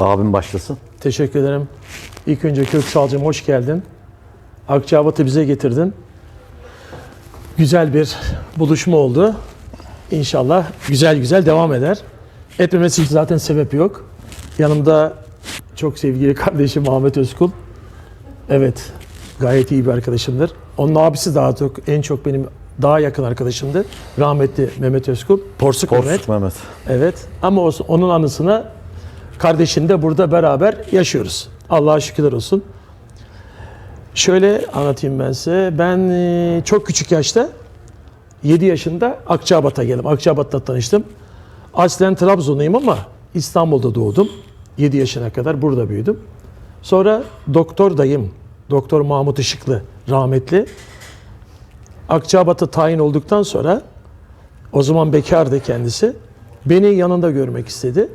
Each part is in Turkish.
Abim başlasın. Teşekkür ederim. İlk önce Köksalcığım hoş geldin. Akçabat'ı bize getirdin. Güzel bir buluşma oldu. İnşallah güzel güzel devam eder. Etmemesi için zaten sebep yok. Yanımda çok sevgili kardeşim Ahmet Özkul. Evet, gayet iyi bir arkadaşımdır. Onun abisi daha çok, en çok benim daha yakın arkadaşımdı. Rahmetli Mehmet Özkul. Porsuk Mehmet. Porsuk Mehmet. Evet ama onun anısına kardeşini de burada beraber yaşıyoruz. Allah'a şükürler olsun. Şöyle anlatayım ben size. Ben e, çok küçük yaşta 7 yaşında Akçabat'a geldim. Akçabat'ta tanıştım. Aslen Trabzonluyum ama İstanbul'da doğdum. 7 yaşına kadar burada büyüdüm. Sonra doktor dayım, Doktor Mahmut Işıklı rahmetli Akçabat'a tayin olduktan sonra o zaman bekardı kendisi. Beni yanında görmek istedi.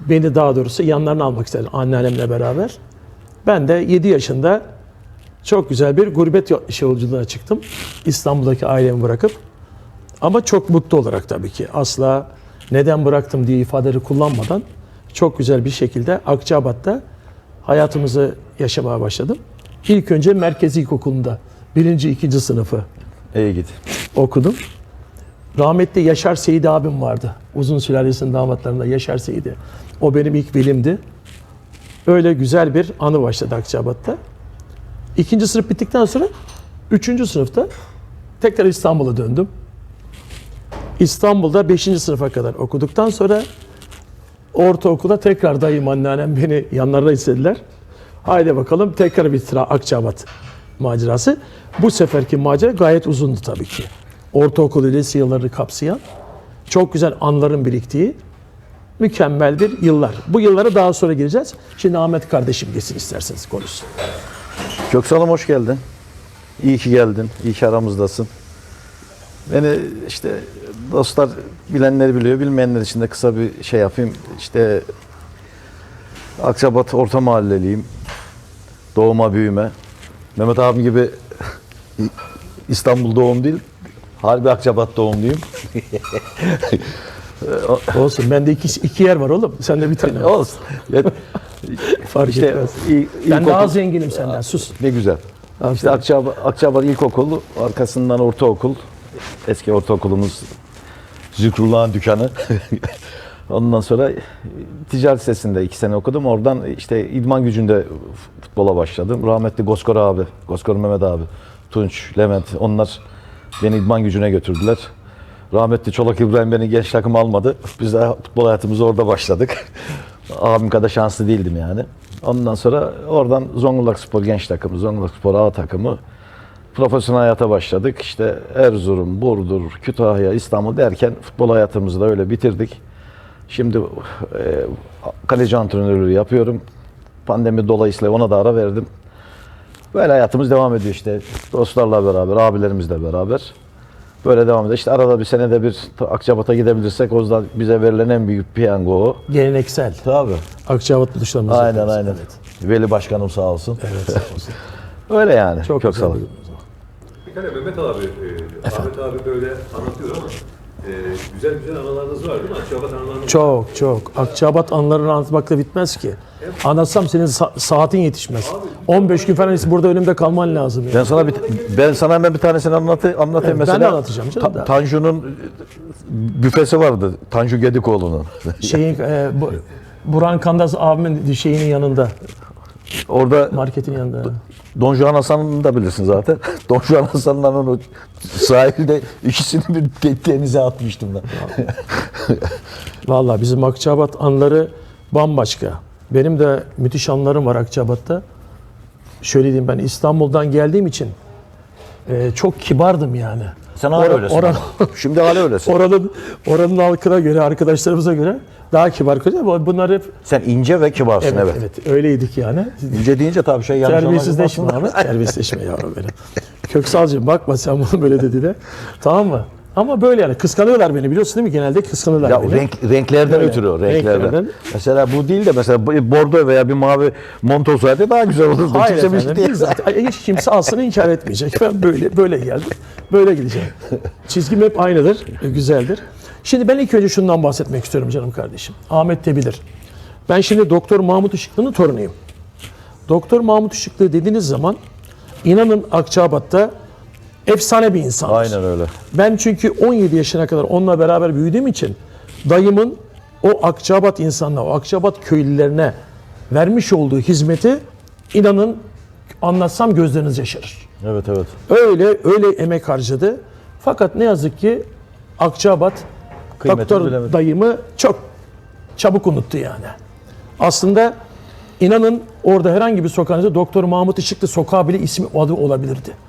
Beni daha doğrusu yanlarına almak istedi anneannemle beraber. Ben de 7 yaşında çok güzel bir gurbet yo- yolculuğuna çıktım. İstanbul'daki ailemi bırakıp. Ama çok mutlu olarak tabii ki. Asla neden bıraktım diye ifadeleri kullanmadan çok güzel bir şekilde Akçabat'ta hayatımızı yaşamaya başladım. İlk önce Merkezi İlkokulu'nda birinci, ikinci sınıfı İyi git. okudum. Rahmetli Yaşar Seyit abim vardı. Uzun sülalesinin damatlarında Yaşar Seyit'i. O benim ilk velimdi. Öyle güzel bir anı başladı Akçabat'ta. İkinci sınıf bittikten sonra üçüncü sınıfta tekrar İstanbul'a döndüm. İstanbul'da beşinci sınıfa kadar okuduktan sonra ortaokula tekrar dayım anneannem beni yanlarına istediler. Haydi bakalım tekrar bir sıra Akçabat macerası. Bu seferki macera gayet uzundu tabii ki. Ortaokul ile lise yıllarını kapsayan çok güzel anların biriktiği mükemmel bir yıllar. Bu yıllara daha sonra gireceğiz. Şimdi Ahmet kardeşim geçsin isterseniz konuşsun. Köksal'ım hoş geldin. İyi ki geldin. İyi ki aramızdasın. Beni işte dostlar bilenleri biliyor. Bilmeyenler için de kısa bir şey yapayım. İşte Akçabat Orta Mahalleliyim. Doğuma büyüme. Mehmet abim gibi İstanbul doğum değil. Harbi Akçabat doğumluyum. Olsun. Bende iki, iki yer var oğlum. Sende bir tane var. Olsun. Fark işte etmez. il- Ben ilkokul- daha zenginim senden. Sus. Ne güzel. İşte Akçabat, Akçabat İlkokulu, arkasından ortaokul. Eski ortaokulumuz Zikrullah'ın dükkanı. Ondan sonra ticaret sesinde iki sene okudum. Oradan işte idman gücünde futbola başladım. Rahmetli Goskor abi, Goskor Mehmet abi, Tunç, Levent onlar beni idman gücüne götürdüler. Rahmetli Çolak İbrahim beni genç takım almadı. Biz de futbol hayatımıza orada başladık. Abim kadar şanslı değildim yani. Ondan sonra oradan Zonguldak Spor genç takımı, Zonguldak Spor A takımı profesyonel hayata başladık. İşte Erzurum, Burdur, Kütahya, İstanbul derken futbol hayatımızı da öyle bitirdik. Şimdi e, kaleci antrenörlüğü yapıyorum. Pandemi dolayısıyla ona da ara verdim. Böyle hayatımız devam ediyor işte. Dostlarla beraber, abilerimizle beraber. Böyle devam ediyor. İşte arada bir senede bir Akçabat'a gidebilirsek o da bize verilen en büyük piyango o. Geleneksel. Tabii. Akçabat buluşlarımız. Aynen yapıyoruz. aynen. Veli Başkanım sağ olsun. Evet. sağ olsun. Öyle yani. Çok, Çok, güzel sağ olun. bir- tane Mehmet abi, e, Ahmet abi böyle anlatıyor ama e, güzel güzel analarınız var değil mi? Akçabat analarınız Çok çok. Akçabat anılarını anlatmakla bitmez ki. Anlatsam senin sa- saatin yetişmez. 15 gün falan burada önümde kalman lazım. Yani. Ben sana bir ben sana hemen bir tanesini anlatı, anlatayım Evet, ben mesela. de anlatacağım canım da. Tanju'nun büfesi vardı. Tanju Gedikoğlu'nun. Şeyin, e, bu, Burhan Kandaz abimin şeyinin yanında, Orada marketin yanında. Don Juan Hasan'ı da bilirsin zaten. Don Juan Hasan'la o sahilde ikisini bir de- denize atmıştım ben. Vallahi bizim Akçabat anları bambaşka. Benim de müthiş anlarım var Akçabat'ta. Şöyle diyeyim ben İstanbul'dan geldiğim için e, çok kibardım yani. Sen hala öylesin. oran- Şimdi hala öylesin. Oranın, oranın halkına göre, arkadaşlarımıza göre daha kibar koca. ama Bunlar hep Sen ince ve kibarsın evet, evet. evet. öyleydik yani. İnce deyince tabii şey yanlış Terbiyesizleşme anlaşılmasın. abi. Terbiyesizleşme yavrum benim. Köksalcığım bakma sen bunu böyle dediğine. Tamam mı? Ama böyle yani kıskanıyorlar beni biliyorsun değil mi? Genelde kıskanıyorlar Ya beni. renk, renklerden Öyle. ötürü o, renklerden. Renklerden. Mesela bu değil de mesela bordo veya bir mavi mont olsaydı daha güzel olurdu. Hayır Kimse bir efendim, şey değil zaten. Hiç kimse aslında inkar etmeyecek. Ben böyle böyle geldim. Böyle gideceğim. Çizgim hep aynıdır. Güzeldir. Şimdi ben ilk önce şundan bahsetmek istiyorum canım kardeşim. Ahmet de bilir. Ben şimdi Doktor Mahmut Işıklı'nın torunuyum. Doktor Mahmut Işıklı dediğiniz zaman inanın Akçabat'ta efsane bir insandır. Aynen öyle. Ben çünkü 17 yaşına kadar onunla beraber büyüdüğüm için dayımın o Akçabat insanına, o Akçabat köylülerine vermiş olduğu hizmeti inanın anlatsam gözleriniz yaşarır. Evet evet. Öyle öyle emek harcadı. Fakat ne yazık ki Akçabat Kıymetini doktor bilemedi. dayımı çok çabuk unuttu yani. Aslında inanın orada herhangi bir sokağınızda Doktor Mahmut Işıklı sokağı bile ismi adı olabilirdi.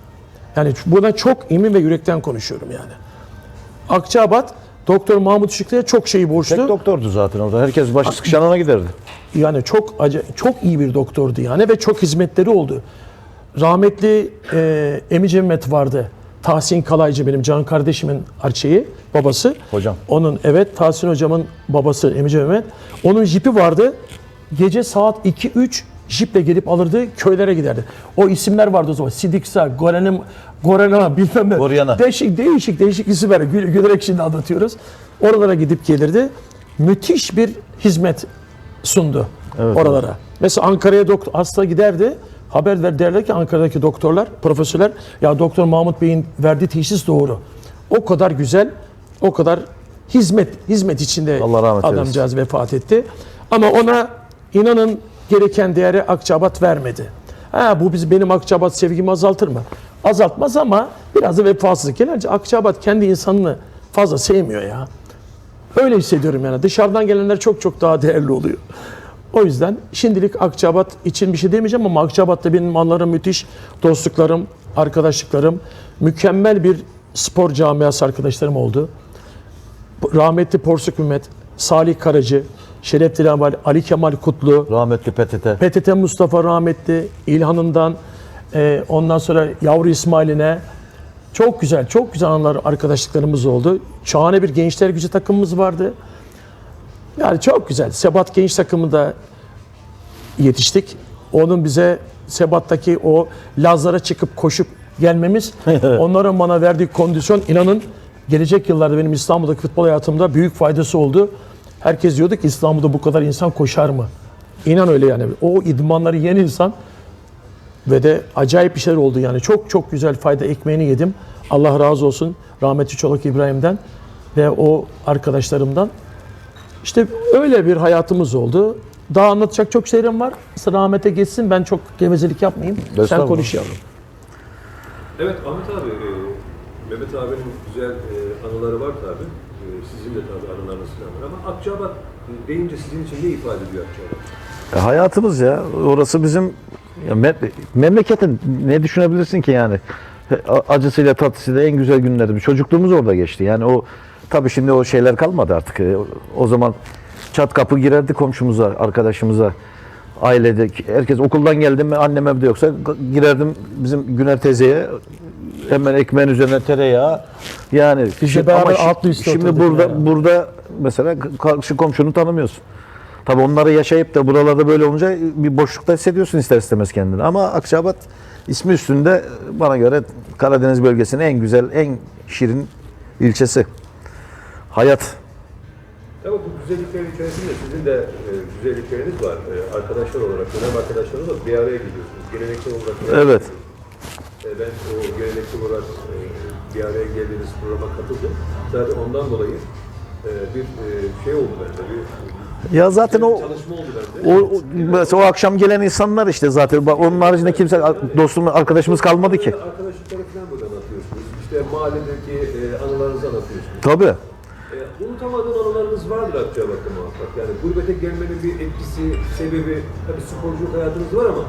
Yani buna çok emin ve yürekten konuşuyorum yani. Akçabat Doktor Mahmut Işıklı'ya çok şeyi borçlu. Tek doktordu zaten orada. Herkes başı sıkışanına giderdi. Yani çok acı, çok iyi bir doktordu yani ve çok hizmetleri oldu. Rahmetli e, Emici Mehmet vardı. Tahsin Kalaycı benim can kardeşimin arçeyi, babası. Hocam. Onun evet Tahsin hocamın babası Emici Mehmet. Onun jipi vardı. Gece saat 2-3 jiple gelip alırdı, köylere giderdi. O isimler vardı o zaman. Sidiksa, Gorenim, Gorena bilmem ne. Goryana. Değişik değişik değişik isimler. Gül, gülerek şimdi anlatıyoruz. Oralara gidip gelirdi. Müthiş bir hizmet sundu oralara. Mesela Ankara'ya doktor hasta giderdi. Haber ver derler ki Ankara'daki doktorlar, profesörler ya Doktor Mahmut Bey'in verdiği teşhis doğru. O kadar güzel, o kadar hizmet hizmet içinde Allah rahmet eylesin. adamcağız vefat etti. Ama ona inanın gereken değeri Akçabat vermedi. Ha bu biz benim Akçabat sevgimi azaltır mı? Azaltmaz ama biraz da vefasızlık. Genelce Akçabat kendi insanını fazla sevmiyor ya. Öyle hissediyorum yani. Dışarıdan gelenler çok çok daha değerli oluyor. O yüzden şimdilik Akçabat için bir şey demeyeceğim ama Akçabat'ta benim anlarım müthiş. Dostluklarım, arkadaşlıklarım, mükemmel bir spor camiası arkadaşlarım oldu. Rahmetli Porsuk Mehmet, Salih Karacı, Şeref Dilamal, Ali Kemal Kutlu, Rahmetli PTT. PTT Mustafa rahmetli, İlhan'ından, e, ondan sonra yavru İsmail'ine çok güzel, çok güzel anlar arkadaşlıklarımız oldu. Şahane bir gençler gücü takımımız vardı. Yani çok güzel. Sebat genç takımında yetiştik. Onun bize Sebat'taki o Lazlara çıkıp koşup gelmemiz, onların bana verdiği kondisyon inanın gelecek yıllarda benim İstanbul'daki futbol hayatımda büyük faydası oldu. Herkes diyordu ki İstanbul'da bu kadar insan koşar mı? İnan öyle yani. O idmanları yiyen insan ve de acayip bir şeyler oldu yani. Çok çok güzel fayda ekmeğini yedim. Allah razı olsun rahmetli Çolak İbrahim'den ve o arkadaşlarımdan. İşte öyle bir hayatımız oldu. Daha anlatacak çok şeylerim var. Rahmete geçsin ben çok gevezelik yapmayayım. Sen konuş yavrum. Evet Ahmet abi, e, Mehmet abinin güzel e, anıları var tabi. E, sizin de tabi anılarınız var ama Akçabat e, deyince sizin için ne ifade ediyor Akçabat? Ya hayatımız ya. Orası bizim ya me- memleketin ne düşünebilirsin ki yani? A- Acısıyla tatlısıyla en güzel günlerimiz. Çocukluğumuz orada geçti. Yani o tabii şimdi o şeyler kalmadı artık. E, o- zaman çat kapı girerdi komşumuza, arkadaşımıza. Ailede herkes okuldan geldim mi annem evde yoksa girerdim bizim Güner teyzeye hemen ekmeğin üzerine tereyağı yani Biz de şi- beraber şi- altlı üstlü şimdi oturduk burada yani. burada mesela karşı komşunu tanımıyorsun. Tabii onları yaşayıp da buralarda böyle olunca bir boşlukta hissediyorsun ister istemez kendini. Ama Akçabat ismi üstünde bana göre Karadeniz bölgesinin en güzel, en şirin ilçesi. Hayat. Tabii bu güzelliklerin içerisinde sizin de e, güzellikleriniz var. E, arkadaşlar olarak, dönem arkadaşlarınız var. Bir araya geliyorsunuz. Geleneksel olarak. bir araya Evet. geliyorsunuz. E, ben o geleneksel olarak e, bir araya geldiğiniz programa katıldım. Zaten ondan dolayı e, bir e, şey oldu bende. Bir, Ya zaten o o, o, mesela o akşam gelen insanlar işte zaten. Bak onun haricinde kimse dostum arkadaşımız kalmadı ki. Arkadaşlıkları falan burada anlatıyorsunuz. İşte mahalledeki e, anılarınızı anlatıyorsunuz. Tabii. E, unutamadığın anılarınız vardır Akçabat'ta muhakkak. Yani gurbete gelmenin bir etkisi, sebebi, tabii sporculuk hayatınız var ama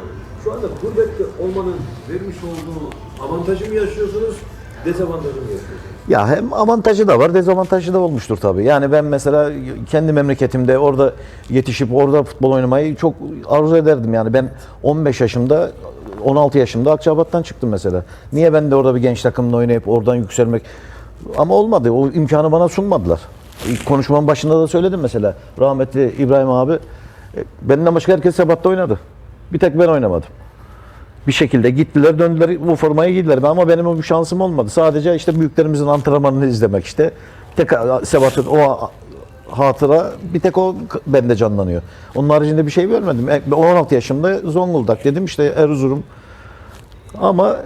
şu anda gurbette olmanın vermiş olduğu avantajı mı yaşıyorsunuz, dezavantajı mı yaşıyorsunuz? Ya hem avantajı da var, dezavantajı da olmuştur tabii. Yani ben mesela kendi memleketimde orada yetişip orada futbol oynamayı çok arzu ederdim. Yani ben 15 yaşımda 16 yaşımda Akçabat'tan çıktım mesela. Niye ben de orada bir genç takımla oynayıp oradan yükselmek ama olmadı. O imkanı bana sunmadılar. İlk konuşmanın başında da söyledim mesela. Rahmetli İbrahim abi e, benden başka herkes Sebat'ta oynadı. Bir tek ben oynamadım bir şekilde gittiler döndüler bu formayı giydiler ama benim o bir şansım olmadı. Sadece işte büyüklerimizin antrenmanını izlemek işte. Tek Sebat'ın o hatıra bir tek o bende canlanıyor. Onun haricinde bir şey görmedim. E, ben 16 yaşımda Zonguldak dedim işte Erzurum. Ama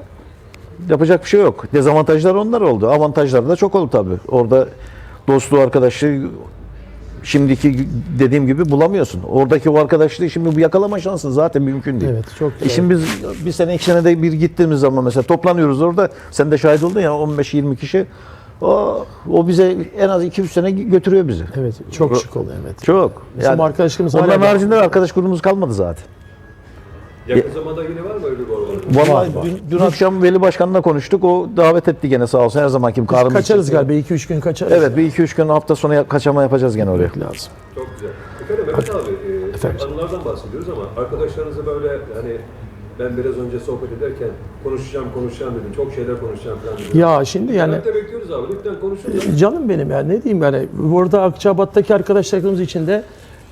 yapacak bir şey yok. Dezavantajlar onlar oldu. Avantajlar da çok oldu tabii. Orada dostluğu, arkadaşlığı şimdiki dediğim gibi bulamıyorsun. Oradaki o arkadaşlığı şimdi bu yakalama şansın zaten mümkün değil. Evet, çok E şimdi biz bir sene iki senede bir gittiğimiz zaman mesela toplanıyoruz orada. Sen de şahit oldun ya 15-20 kişi. O, o bize en az 2-3 sene götürüyor bizi. Evet, çok şık oluyor evet. Çok. Bizim arkadaşlarımız Onların haricinde arkadaş grubumuz kalmadı zaten. Yakın zamanda yine var mı öyle bir organizasyon? Vallahi var. dün, dün akşam Veli Başkan'la konuştuk. O davet etti gene sağ olsun her zamanki gibi. Karnımız Kaçarız galiba 2-3 gün kaçarız. Evet bir iki üç gün hafta sonu ya- kaçama yapacağız gene oraya. lazım. Çok güzel. Efendim Mehmet abi, e, Efendim? anılardan bahsediyoruz ama arkadaşlarınızla böyle hani ben biraz önce sohbet ederken konuşacağım konuşacağım dedim. Çok şeyler konuşacağım falan dedim. Ya şimdi yani Merakla bekliyoruz abi. Lütfen konuşun. canım benim ya ne diyeyim yani burada Akçabat'taki arkadaşlarımız içinde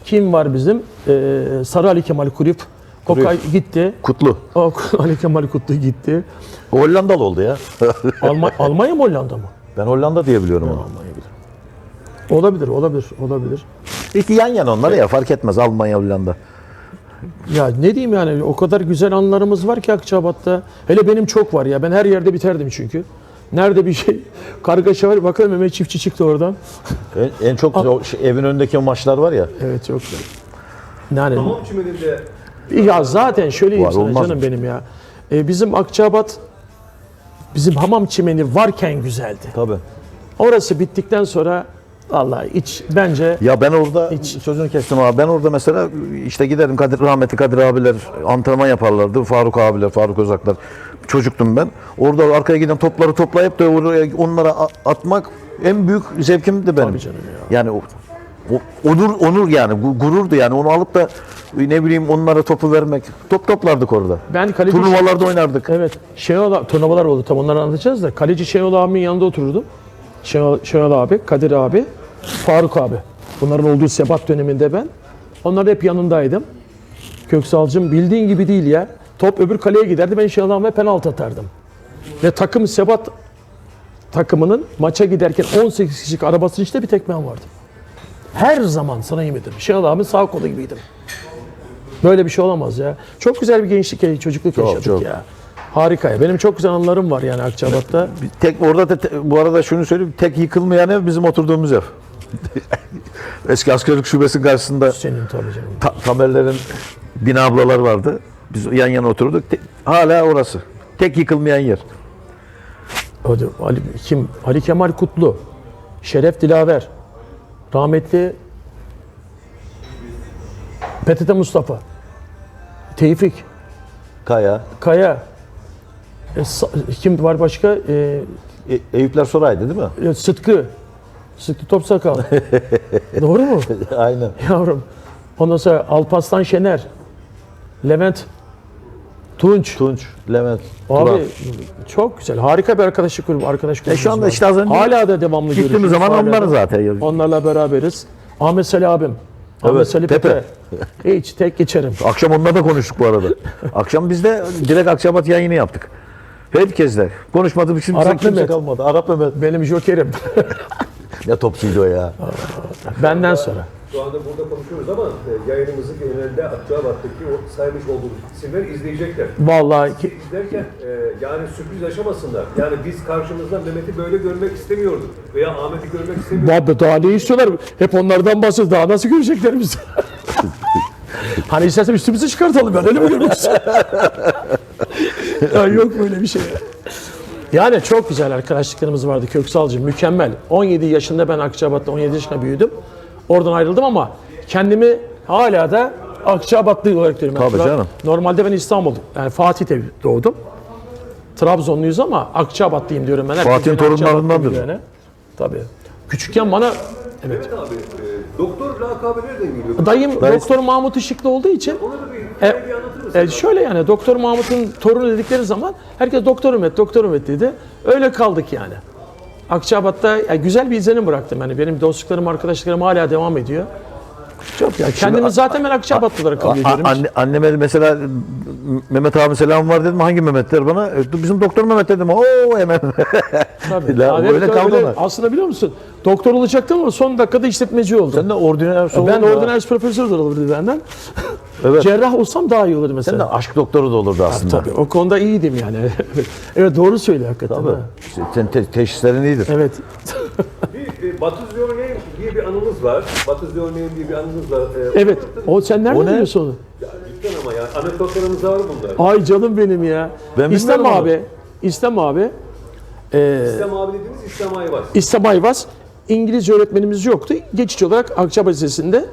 kim var bizim? Ee, Sarı Ali Kemal Kulüp. O Kulüp. kay- gitti. Kutlu. O Ali Kemal Kutlu gitti. Hollandalı oldu ya. Alma, Almanya mı Hollanda mı? ben Hollanda diye biliyorum onu. Almanya bilir. Olabilir, olabilir, olabilir. İki yan yana onlar ya fark etmez Almanya Hollanda. Ya ne diyeyim yani o kadar güzel anılarımız var ki Akçabat'ta. Hele benim çok var ya ben her yerde biterdim çünkü. Nerede bir şey kargaşa var bakalım Mehmet Çiftçi çıktı oradan. En, en çok o şey, evin önündeki o maçlar var ya. Evet çok güzel. Yani Hamam çimeninde ya zaten şöyle Var, sana olmaz canım mı? benim ya. Ee, bizim Akçabat bizim hamam çimeni varken güzeldi. Tabii. Orası bittikten sonra vallahi hiç bence Ya ben orada Hiç. sözünü kestim abi. Ben orada mesela işte giderim Kadir rahmetli Kadir abiler antrenman yaparlardı. Faruk abiler, Faruk Özaklar. Çocuktum ben. Orada arkaya giden topları toplayıp da oraya onlara a- atmak en büyük zevkimdi benim. Tabii canım ya. Yani o, o- onur onur yani gu- gururdu yani onu alıp da ne bileyim onlara topu vermek. Top toplardık orada. ben kaleci Turnuvalarda oynardık. Evet. Şenol turnuvalar oldu tam onları anlatacağız da. Kaleci Şenol abimin yanında otururdum. Şenol, Şenol abi, Kadir abi, Faruk abi. Bunların olduğu sebat döneminde ben. Onlar hep yanındaydım. Köksalcım bildiğin gibi değil ya. Top öbür kaleye giderdi. Ben Şenol abime penaltı atardım. Ve takım sebat takımının maça giderken 18 kişilik arabasının içinde bir tek ben vardım. Her zaman sana yemin ederim. Şenol abimin sağ kolu gibiydim. Böyle bir şey olamaz ya. Çok güzel bir gençlik, çocukluk yaşadık çok. ya. Harika ya. Benim çok güzel anılarım var yani Akçabat'ta. Tek orada da te- bu arada şunu söyleyeyim. Tek yıkılmayan ev bizim oturduğumuz ev. Eski askerlik şubesinin karşısında Senin tabii canım. ta- tamerlerin bina ablalar vardı. Biz yan yana oturduk. Te- hala orası. Tek yıkılmayan yer. Da Ali, kim? Ali Kemal Kutlu, Şeref Dilaver, rahmetli PTT Mustafa, Tevfik, Kaya. Kaya, e, Sa- kim var başka? E, E- Eyüpler Soray'dı değil mi? e, Sıtkı, Sıtkı Topsakal. Doğru mu? Aynen. Yavrum. Ondan sonra Alparslan Şener, Levent Tunç. Tunç, Levent, Abi Turan. çok güzel. Harika bir arkadaşlık grubu, arkadaş grubumuz E şu anda var. işte az önce Hala da devamlı Gittiğimiz görüşürüz. zaman Hala onlar da. zaten. Onlarla beraberiz. Ahmet Salih abim. Ahmet Evet, Salih Pepe. Pepe. Hiç tek geçerim. Akşam onunla da konuştuk bu arada. Akşam biz de direkt Akçabat yayını yaptık. Herkesle. Konuşmadığım için bize Arap kimse Mehmet. kalmadı. Arap Mehmet. Benim jokerim. Ne topçuydu o ya. Benden sonra. Şu anda burada konuşuyoruz ama e, yayınımızı genelde Akçabat'taki o saymış olduğumuz isimler izleyecekler. Vallahi ki, İzlerken e, yani sürpriz yaşamasınlar. Yani biz karşımızda Mehmet'i böyle görmek istemiyorduk. Veya Ahmet'i görmek istemiyorduk. Abi daha ne istiyorlar? Hep onlardan bahsediyoruz. Daha nasıl görecekler bizi? hani istersen üstümüzü çıkartalım ben öyle mi görmek ya yok böyle bir şey. Yani çok güzel arkadaşlıklarımız vardı Köksalcı. Mükemmel. 17 yaşında ben Akçabat'ta 17 yaşında büyüdüm. Oradan ayrıldım ama kendimi hala da Akçabatlı olarak görüyorum. Tabii Yani canım. Normalde ben İstanbul, yani Fatih'te doğdum. Trabzonluyuz ama Akçabatlıyım diyorum ben. Fatih'in torunlarındandır. Yani. Tabii. Küçükken bana Evet abi, e, doktor lakabı nereden geliyor? dayım Dayı- Doktor Mahmut Işıklı olduğu için Onu da bir hikaye bir anlatır mısın? e, şöyle yani Doktor Mahmut'un torunu dedikleri zaman herkes Doktor Ümit, Doktor Ümit dedi. Öyle kaldık yani. Akçabat'ta ya güzel bir izlenim bıraktım. Yani benim dostluklarım, arkadaşlıklarım hala devam ediyor. Çok ya. Kendimi zaten ben Akçabat olarak kabul ediyorum. anne, anneme mesela Mehmet abi selam var dedim. Hangi Mehmet der bana? E, Bizim doktor Mehmet dedim. Oo hemen. Tabii. La, Abi, öyle kaldı öyle. Aslında biliyor musun? Doktor olacaktım ama son dakikada işletmeci oldum. Sen de ordiner ben ha. ordinary profesör de olurdu benden. Evet. Cerrah olsam daha iyi olurdu mesela. Sen de aşk doktoru da olurdu aslında. Tabii o konuda iyiydim yani. evet doğru söylüyor hakikaten. Tabii. ha. İşte sen te- teşhislerin iyidir. Evet. Bir Batı Ziyoneyim diye bir anımız var. Batı Ziyoneyim diye bir anımız var. E, Evet. O sen nereden O ne? biliyorsun onu? Ya, cidden ama ya. Anekdotlarımız var bunlar. Ay canım benim ya. Ben İslam bilmiyorum abi. İslam abi. E, İslam abi dediğimiz İslam Ayvaz. İslam Ayvaz İngilizce öğretmenimiz yoktu. Geçici olarak Akçabat Lisesi'nde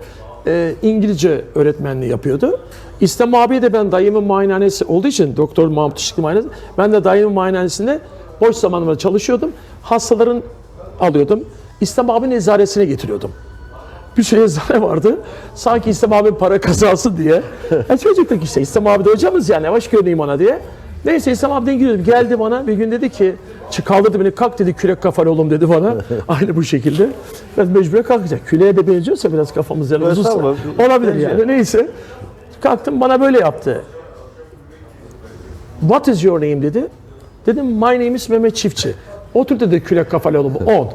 e, İngilizce öğretmenliği yapıyordu. İslam abi de ben dayımın muayenehanesi olduğu için Doktor Mahmut Işıklı muayenehanesi. Ben de dayımın muayenehanesinde boş zamanımda çalışıyordum. Hastaların alıyordum. İslam abinin eczanesine getiriyordum. Bir sürü eczane vardı. Sanki İslam abi para kazansın diye. Ya çocuktuk işte İslam abi de hocamız yani yavaş görüneyim ona diye. Neyse İslam abiden gidiyordum. Geldi bana bir gün dedi ki "Çık, kaldırdı beni kalk dedi kürek kafalı oğlum dedi bana. Aynı bu şekilde. Ben mecbur kalkacak. Küreğe de benziyorsa biraz kafamız yani uzunsa. tamam. Olabilir yani neyse. Kalktım bana böyle yaptı. What is your name dedi. Dedim my name is Mehmet Çiftçi. Otur dedi kürek kafalı oğlum 10.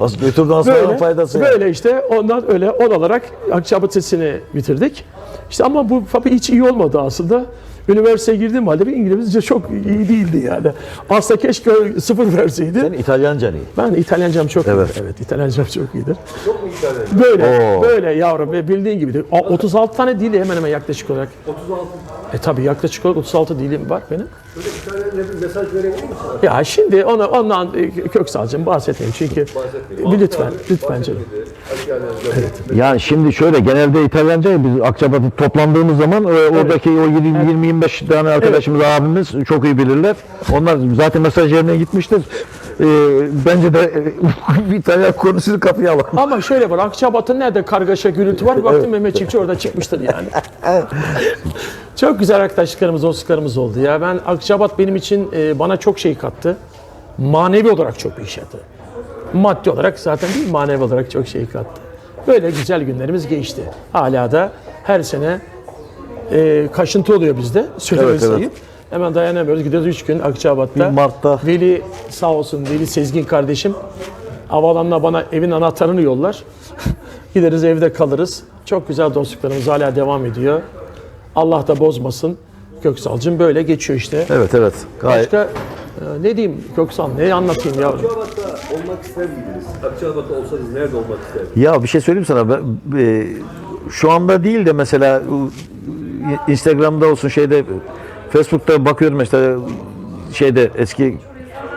Az götürdü hastanın Böyle, faydası. yani. böyle işte ondan öyle on olarak Akçabat Sesi'ni bitirdik. İşte ama bu tabii hiç iyi olmadı aslında. Üniversiteye girdiğim halde bir İngilizce çok iyi değildi yani. Aslında keşke sıfır verseydi. Sen İtalyancan iyi. Ben İtalyancam çok Evet. iyidir. Evet, İtalyancam çok iyidir. Çok mu İtalyan? Böyle, Oo. böyle yavrum ve bildiğin gibi. A- 36 tane dili hemen hemen yaklaşık olarak. 36. E tabii yaklaşık olarak 36 dilim var benim. Böyle İtalyanca bir mesaj verebilir misin? Ya şimdi ona, ondan e, Köksal'cığım bahsetmeyeyim çünkü Bahsetmeyin. lütfen, lütfen canım. Yani şimdi şöyle genelde İtalyanca biz Akçabat'ta toplandığımız zaman e, oradaki o 20-25 tane arkadaşımız abimiz çok iyi bilirler. Onlar zaten mesaj yerine gitmiştir. E, bence de e, İtalyan konusunu kapıya alalım. Ama şöyle var, Akçabat'ın nerede kargaşa gürültü var, baktım Mehmet Çiftçi orada çıkmıştır yani. çok güzel arkadaşlıklarımız, dostluklarımız oldu ya. Ben Akçabat benim için e, bana çok şey kattı. Manevi olarak çok bir iş yaptı. Maddi olarak zaten değil, manevi olarak çok şey kattı. Böyle güzel günlerimiz geçti. Hala da her sene e, kaşıntı oluyor bizde. Söylemesi Evet, evet. Hemen dayanamıyoruz. Gidiyoruz 3 gün Akçabat'ta. Bir Mart'ta. Veli sağ olsun Veli Sezgin kardeşim havalanla bana evin anahtarını yollar. Gideriz evde kalırız. Çok güzel dostluklarımız hala devam ediyor. Allah da bozmasın. Köksalcım böyle geçiyor işte. Evet evet. Gayet. Başka e, ne diyeyim Köksal ne anlatayım yavrum? Olmak ister miydiniz? Akçabat'ta olsanız nerede olmak isterdiniz? Ya bir şey söyleyeyim sana. Ben, e, şu anda değil de mesela Instagram'da olsun şeyde Facebook'ta bakıyorum işte şeyde eski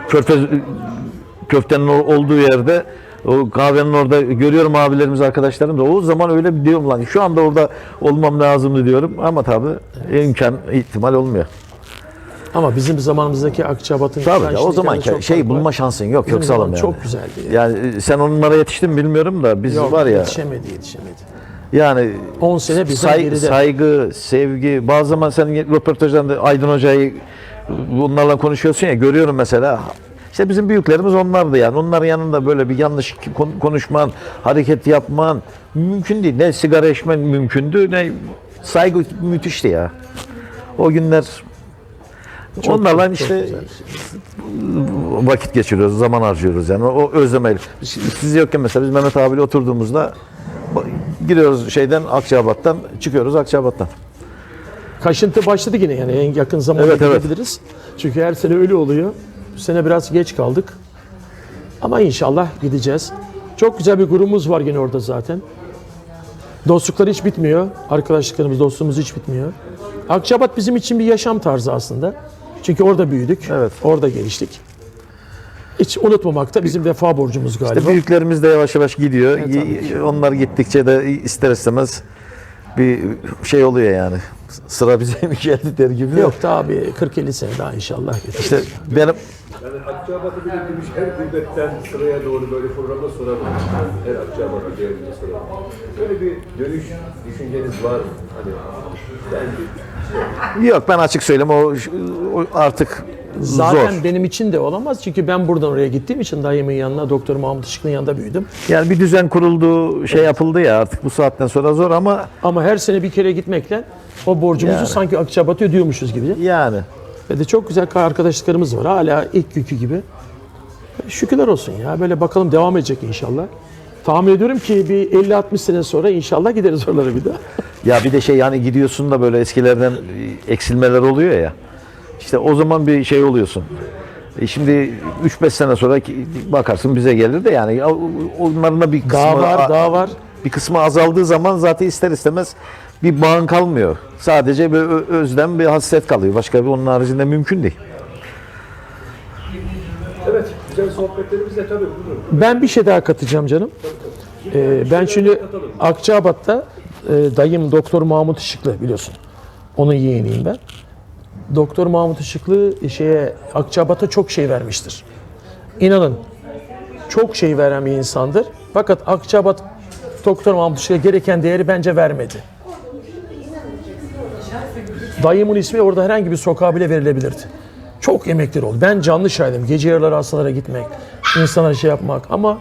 Körfez köftenin ol- olduğu yerde o kahvenin orada görüyorum abilerimiz arkadaşlarım da o zaman öyle bir diyorum lan şu anda orada olmam lazımdı diyorum ama tabii imkan ihtimal olmuyor. Ama bizim zamanımızdaki Akçabat'ın Tabii ya, o zaman çok şey bulma şansın yok Köksal'ım zaman yani. Çok güzeldi. Yani e, sen onlara yetiştin mi bilmiyorum da biz Yok, var ya Yetişemedi yetişemedi. yani 10 sene bizden Say- geride. saygı, sevgi. Bazı zaman sen röportajlarında Aydın Hoca'yı bunlarla konuşuyorsun ya görüyorum mesela. İşte bizim büyüklerimiz onlardı yani. Onların yanında böyle bir yanlış kon- konuşman, hareket yapman mümkün değil. Ne sigara içmen mümkündü ne saygı müthişti ya. O günler onlarla çok işte güzel. vakit geçiriyoruz, zaman harcıyoruz yani. O özlemeyle. Siz yokken mesela biz Mehmet abiyle oturduğumuzda giriyoruz şeyden Akçabat'tan, çıkıyoruz Akçabat'tan. Kaşıntı başladı yine yani en yakın zamanda Evet, evet. gidebiliriz. Çünkü her sene öyle oluyor. Bu sene biraz geç kaldık. Ama inşallah gideceğiz. Çok güzel bir grubumuz var yine orada zaten. Dostluklar hiç bitmiyor. Arkadaşlıklarımız, dostluğumuz hiç bitmiyor. Akçabat bizim için bir yaşam tarzı aslında. Çünkü orada büyüdük. Evet. Orada geliştik. Hiç unutmamak da bizim vefa borcumuz galiba. İşte büyüklerimiz de yavaş yavaş gidiyor. Evet. Onlar gittikçe de ister istemez bir şey oluyor yani. Sıra bize mi geldi der gibi. Yok da abi 40-50 sene daha inşallah. İşte benim Yani Akçabat'ı biriktirmiş her gurbetten sıraya doğru böyle programda soralım. Her Akçabat'ı geldiğinde soralım. Böyle bir dönüş düşünceniz var mı? Hani ben Yok ben açık söyleyeyim o, o artık Zaten zor. benim için de olamaz. Çünkü ben buradan oraya gittiğim için dayımın yanına, Doktor Mahmut Işık'ın yanında büyüdüm. Yani bir düzen kuruldu, şey yapıldı ya artık bu saatten sonra zor ama Ama her sene bir kere gitmekle o borcumuzu Yani. sanki Akçabat'a ödüyormuşuz gibi. yani Ve de çok güzel arkadaşlıklarımız var. Hala ilk günkü gibi. Şükürler olsun ya. Böyle bakalım devam edecek inşallah. Tahmin ediyorum ki bir 50-60 sene sonra inşallah gideriz oralara bir daha. ya bir de şey yani gidiyorsun da böyle eskilerden eksilmeler oluyor ya. İşte o zaman bir şey oluyorsun. E şimdi 3-5 sene sonra ki- bakarsın bize gelir de yani ya onların da bir kısmı Daha var, daha var. bir kısmı azaldığı zaman zaten ister istemez bir bağın kalmıyor. Sadece bir özlem, bir hasret kalıyor. Başka bir onun haricinde mümkün değil. Evet, güzel sohbetlerimiz de tabii buyurun. Ben bir şey daha katacağım canım. Ee, ben şimdi Akçabat'ta e, dayım Doktor Mahmut Işıklı biliyorsun. Onun yeğeniyim ben. Doktor Mahmut Işıklı şeye Akçabat'a çok şey vermiştir. İnanın çok şey veren bir insandır. Fakat Akçabat Doktor Mahmut Işık'a gereken değeri bence vermedi. Dayımın ismi orada herhangi bir sokağa bile verilebilirdi. Çok emekleri oldu. Ben canlı şahidim. Gece yarıları hastalara gitmek, insana şey yapmak ama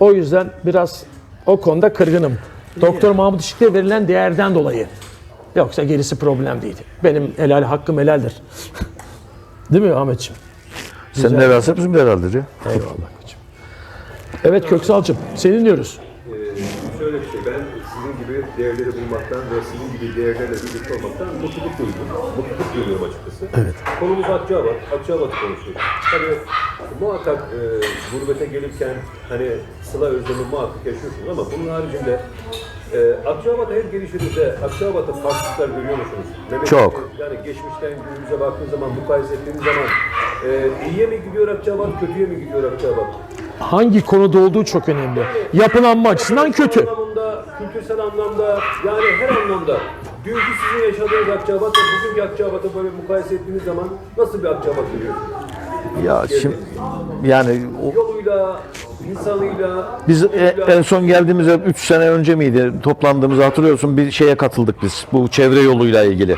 o yüzden biraz o konuda kırgınım. Doktor Mahmut Işık'ta verilen değerden dolayı. Yoksa gerisi problem değil. Benim helal hakkım helaldir. Değil mi Ahmetciğim? Sen ne versen bizim de herhalde ya. Eyvallah koçum. Evet Köksal'cığım seni dinliyoruz. Ee, şöyle bir şey, ben sizin gibi değerleri bulmaktan ve sizin gibi değerlerle birlikte olmaktan mutluluk duydum. Mutluluk duyuyorum açıkçası. Evet. Konumuz Akçabat, Akçabat'ı konuşuyoruz. Tabii muhakkak e, gurbete gelirken hani sıla özlemi muhakkak yaşıyorsunuz ama bunun haricinde e, Akçabat'a her gelişinizde Akçabat'ta farklılıklar görüyor musunuz? Mehmet Çok. Yani geçmişten günümüze baktığın zaman, mukayese ettiğiniz zaman e, iyiye mi gidiyor Akçabat, kötüye mi gidiyor Akçabat? Hangi konuda olduğu çok önemli. Yapılanma açısından kötü. anlamda, kültürsel anlamda, yani her anlamda. Dünkü sizin yaşadığınız Akçabat ve bugünkü Akçabat'ı böyle mukayese ettiğiniz zaman nasıl bir Akçabat görüyorsunuz? Ya şimdi yani o, Yoluyla, insanıyla, Biz e- en son geldiğimizde 3 sene önce miydi toplandığımızı hatırlıyorsun bir şeye katıldık biz bu çevre yoluyla ilgili.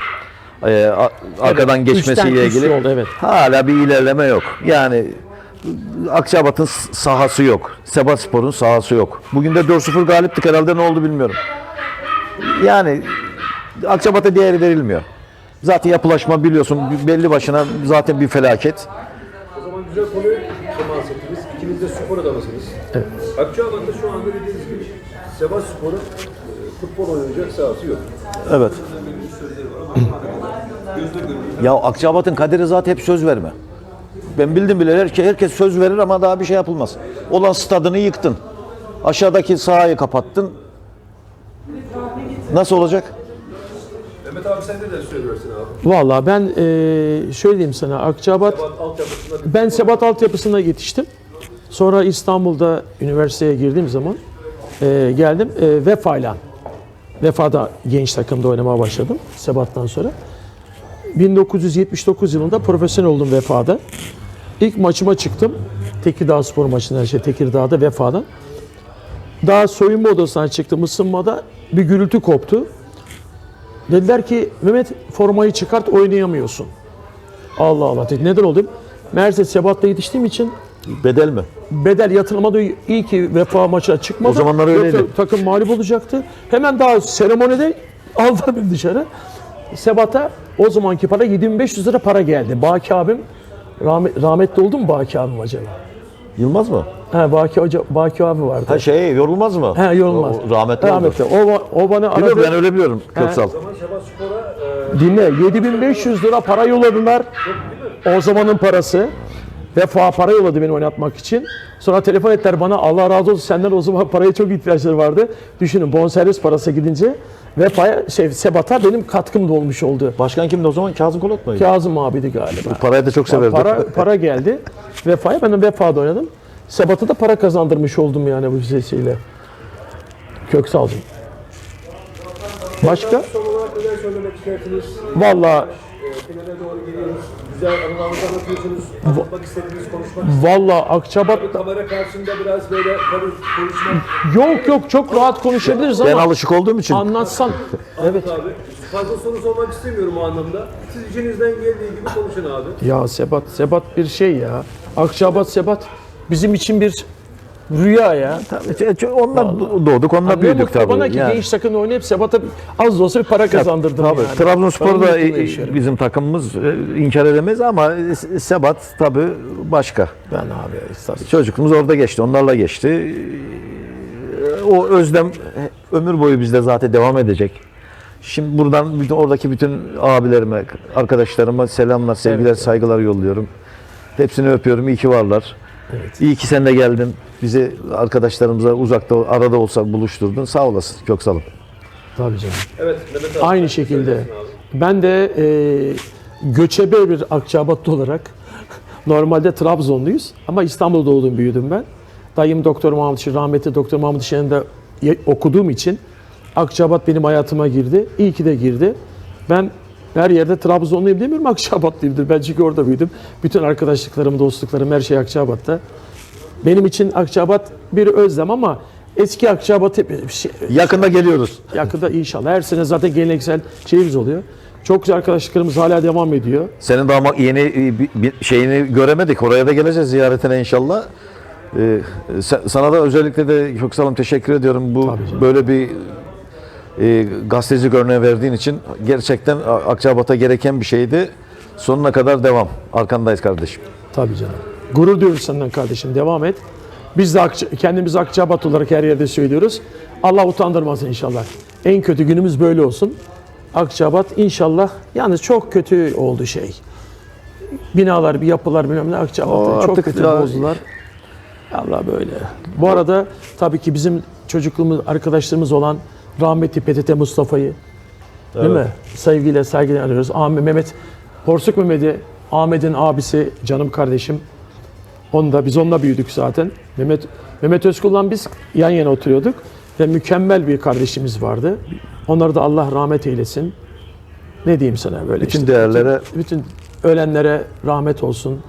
Ee, a- arkadan üçten geçmesiyle ilgili. yol, evet. Hala bir ilerleme yok. Yani Akçabat'ın sahası yok. Sebatspor'un sahası yok. Bugün de 4-0 galiptik herhalde ne oldu bilmiyorum. Yani Akçabat'a değer verilmiyor. Zaten yapılaşma biliyorsun belli başına zaten bir felaket. O zaman güzel konuya temas ettiniz. İkiniz de spor adamısınız. Evet. Akçabat'ta şu anda dediğiniz gibi Sebat Spor'un e, futbol oynayacak sahası yok. Evet. ya Akçabat'ın kaderi zaten hep söz verme. Ben bildim bile herkes, herkes söz verir ama daha bir şey yapılmaz. Olan stadını yıktın. Aşağıdaki sahayı kapattın. Nasıl olacak? Mehmet abi sen de söylüyorsun abi. Vallahi ben eee şöyle diyeyim sana Akçabat Sebat Ben Sebat altyapısına yetiştim. Sonra İstanbul'da üniversiteye girdiğim zaman e, geldim e, Vefa'yla. Vefa'da genç takımda oynamaya başladım Sebat'tan sonra. 1979 yılında profesyonel oldum Vefa'da. İlk maçıma çıktım. Tekirdağ spor maçından, şey Tekirdağ'da Vefa'dan. Daha soyunma odasından çıktım ısınmada bir gürültü koptu. Dediler ki Mehmet formayı çıkart oynayamıyorsun. Allah Allah dedi. Neden oldum? Meğerse Sebat'ta yetiştiğim için Bedel mi? bedel yatırılmadı. İyi ki vefa maçına çıkmadı. O zamanlar öyleydi. Yoksa takım mağlup olacaktı. Hemen daha seremonide aldılar beni dışarı. Sebat'a o zamanki para 7500 lira para geldi. Baki abim rahmet, rahmetli oldu mu Baki abim acaba? Yılmaz mı? Ha Baki hoca Baki abi vardı. Ha şey yorulmaz mı? Ha yorulmaz. O, rahmetli, rahmetli. oldu. O, o bana Biliyorum aradı. ben öyle biliyorum Köksal. e, Dinle 7500 lira para yolladılar. O zamanın parası. Vefa para yolladı beni oynatmak için. Sonra telefon ettiler bana Allah razı olsun senden o zaman paraya çok ihtiyaçları vardı. Düşünün bonservis parası gidince Vefa'ya şey Sebat'a benim katkım da olmuş oldu. Başkan kimdi o zaman? Kazım Kolat mıydı? Kazım abiydi galiba. Parayı da çok severdi. Para, para geldi. Vefa'ya ben de Vefa'da oynadım. Sebat'a da para kazandırmış oldum yani bu sesiyle. Köksalcığım. Başka? son olarak neler söylemek istersiniz? Vallahi E, finale doğru geliyoruz. Güzel güzel anılarınızı anlatıyorsunuz. Anlatmak istediğiniz, konuşmak istediğiniz. Vallahi Tabii kamera karşısında biraz böyle konuşmak. yok yok çok rahat konuşabiliriz Ben ama alışık olduğum için anlatsan Evet. Abi. Fazla soru sormak istemiyorum o anlamda. Siz içinizden geldiği gibi konuşun abi. ya Sebat Sebat bir şey ya. Akçabat Sebat bizim için bir rüya ya. Tabii, onlar doğduk, onlar Ne büyüdük mutlu tabii. bana ki Yani. genç takımda oynayıp Sebat'a az da olsa bir para kazandırdım Tabii. yani. Trabzonspor Ben da bizim takımımız e, inkar edemeyiz ama Sebat tabii başka. Ben abi estağfurullah. Çocukluğumuz orada geçti, onlarla geçti. O özlem ömür boyu bizde zaten devam edecek. Şimdi buradan bütün oradaki bütün abilerime, arkadaşlarıma selamlar, sevgiler, saygılar yolluyorum. Hepsini öpüyorum. İyi ki varlar. Evet. İyi ki sen de geldin. Bizi arkadaşlarımıza uzakta, arada olsa buluşturdun. Sağ olasın. Köksalım. Tabii canım. Evet Mehmet abi. Aynı şekilde. Ben de e, göçebe bir Akçabatlı olarak normalde Trabzonluyuz ama İstanbul'da doğdum büyüdüm ben. Dayım Doktor Mahmut Şen, rahmetli Doktor Mahmut Şen'in de okuduğum için Akçabat benim hayatıma girdi. İyi ki de girdi. Ben her yerde Trabzonluyum demiyorum Akçabatlıyımdır. Ben çünkü orada büyüdüm. Bütün arkadaşlıklarım, dostluklarım her şey Akçabat'ta. Benim için Akçabat bir özlem ama eski Akçabat hep bir şey, Yakında geliyoruz. Yakında inşallah. Her sene zaten geleneksel şeyimiz oluyor. Çok güzel arkadaşlıklarımız hala devam ediyor. Senin daha yeni e, bir- şeyini göremedik. Oraya da geleceğiz ziyaretine inşallah. Ee, sana da özellikle de Köksal'ım teşekkür ediyorum. Bu böyle bir e, gazetecilik örneği verdiğin için gerçekten Akçabat'a gereken bir şeydi. Sonuna kadar devam. Arkandayız kardeşim. Tabii canım. Gurur duyuyoruz senden kardeşim. Devam et. Biz de Akça- kendimizi Akçabat olarak her yerde söylüyoruz. Allah utandırmasın inşallah. En kötü günümüz böyle olsun. Akçabat inşallah. Yalnız çok kötü oldu şey. Binalar, bir yapılar bilmem ne Akçabat'ta O çok artık kötü ya- bozdular. Allah böyle. Bu arada tabii ki bizim çocukluğumuz, arkadaşlarımız olan rahmetli PTT Mustafa'yı değil mi? Sevgiyle, saygıyla arıyoruz. Ahmet, Mehmet, Porsuk Mehmet'i, Ahmet'in abisi, canım kardeşim. Onu da, biz onunla büyüdük zaten. Mehmet, Mehmet Özkul'la biz yan yana oturuyorduk. Ve mükemmel bir kardeşimiz vardı. Onları da Allah rahmet eylesin. Ne diyeyim sana böyle Bütün işte. değerlere- Bütün, bütün ölenlere rahmet olsun.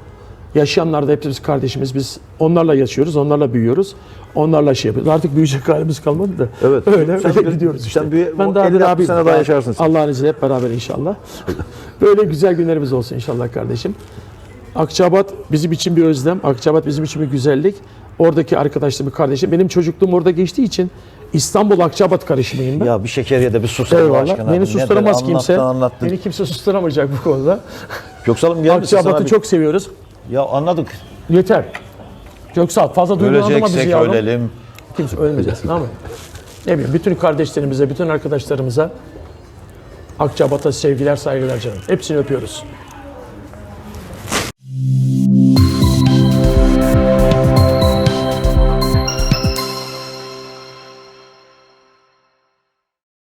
Yaşayanlar da hepimiz kardeşimiz. Biz onlarla yaşıyoruz, onlarla büyüyoruz. Onlarla şey yapıyoruz. Artık büyüyecek halimiz kalmadı da. Evet. Öyle, Sen öyle bir- gidiyoruz işte. sen bir- ben daha 50 bir abi. sene daha yaşarsın sen. Allah'ın izniyle hep beraber inşallah. Böyle güzel günlerimiz olsun inşallah kardeşim. Akçabat bizim için bir özlem. Akçabat bizim için bir güzellik. Oradaki arkadaşlarım, kardeşim. Benim çocukluğum orada geçtiği için İstanbul Akçabat karışımıyım ben. Ya bir şeker ye de bir sus Allah Eyvallah. Beni Ne susturamaz kimse. Anlattın anlattın. Beni kimse susturamayacak bu konuda. Köksal'ım gel misin sana Akçabat'ı çok seviyoruz. Ya anladık. Yeter. Ol. Fazla duygulandırma bizi Öleceksek yavrum. ölelim. Kimse ölmeyeceksin ama. Ne bileyim bütün kardeşlerimize, bütün arkadaşlarımıza Akçabat'a sevgiler, saygılar canım. Hepsini öpüyoruz.